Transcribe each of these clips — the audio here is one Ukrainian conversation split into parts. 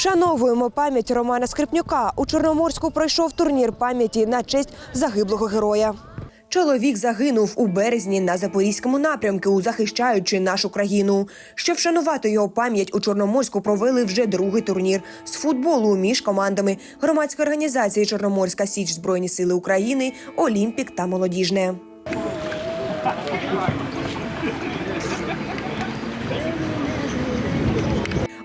Вшановуємо пам'ять Романа Скрипнюка. У Чорноморську пройшов турнір пам'яті на честь загиблого героя. Чоловік загинув у березні на запорізькому напрямку, захищаючи нашу країну. Щоб вшанувати його пам'ять, у Чорноморську провели вже другий турнір з футболу між командами громадської організації Чорноморська Січ Збройні Сили України, Олімпік та Молодіжне.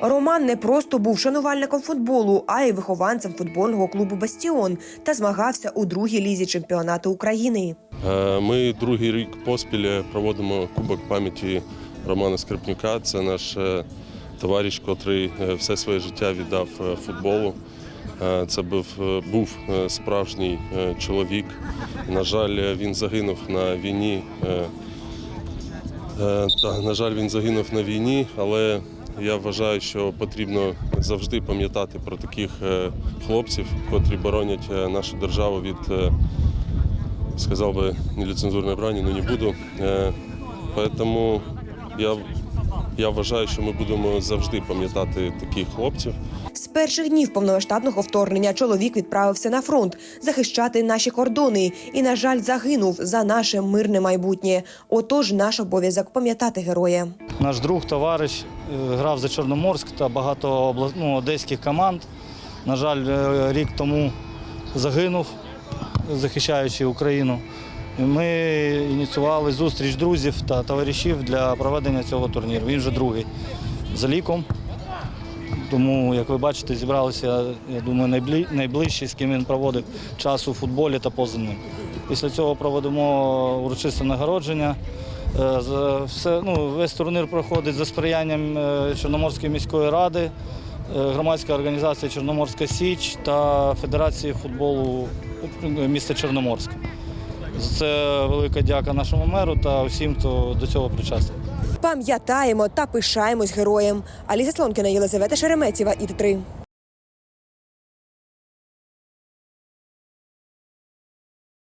Роман не просто був шанувальником футболу, а й вихованцем футбольного клубу Бастіон та змагався у другій лізі чемпіонату України. Е, Ми другий рік поспіль проводимо Кубок пам'яті Романа Скрипнюка. Це наш е, товариш, котрий е, все своє життя віддав футболу. Це був, був справжній чоловік. На жаль, він загинув на війні. На жаль, він загинув на війні, але я вважаю, що потрібно завжди пам'ятати про таких е, хлопців, котрі боронять е, нашу державу від сказав би, неліцензурної брані, але но не буду. Тому я, я вважаю, що ми будемо завжди пам'ятати таких хлопців. З перших днів повномасштабного вторгнення чоловік відправився на фронт захищати наші кордони і, на жаль, загинув за наше мирне майбутнє. Отож, наш обов'язок пам'ятати героя. Наш друг, товариш е, грав за Чорноморськ та багато обла- ну, одеських команд. На жаль, е, рік тому загинув, захищаючи Україну. Ми ініціювали зустріч друзів та товаришів для проведення цього турніру. Він вже другий за ліком. Тому, як ви бачите, зібралися, я думаю, найближчі, з ким він проводив час у футболі та поза ним. Після цього проведемо урочисте нагородження. Е, Все, ну, весь турнір проходить за сприянням е, Чорноморської міської ради, е, громадської організації Чорноморська Січ та Федерації футболу міста Чорноморська. За це велика дяка нашому меру та всім, хто до цього причастний. Пам'ятаємо та пишаємось героєм. Аліса Слонкіна, Єлизавета Шереметєва, ІТ3.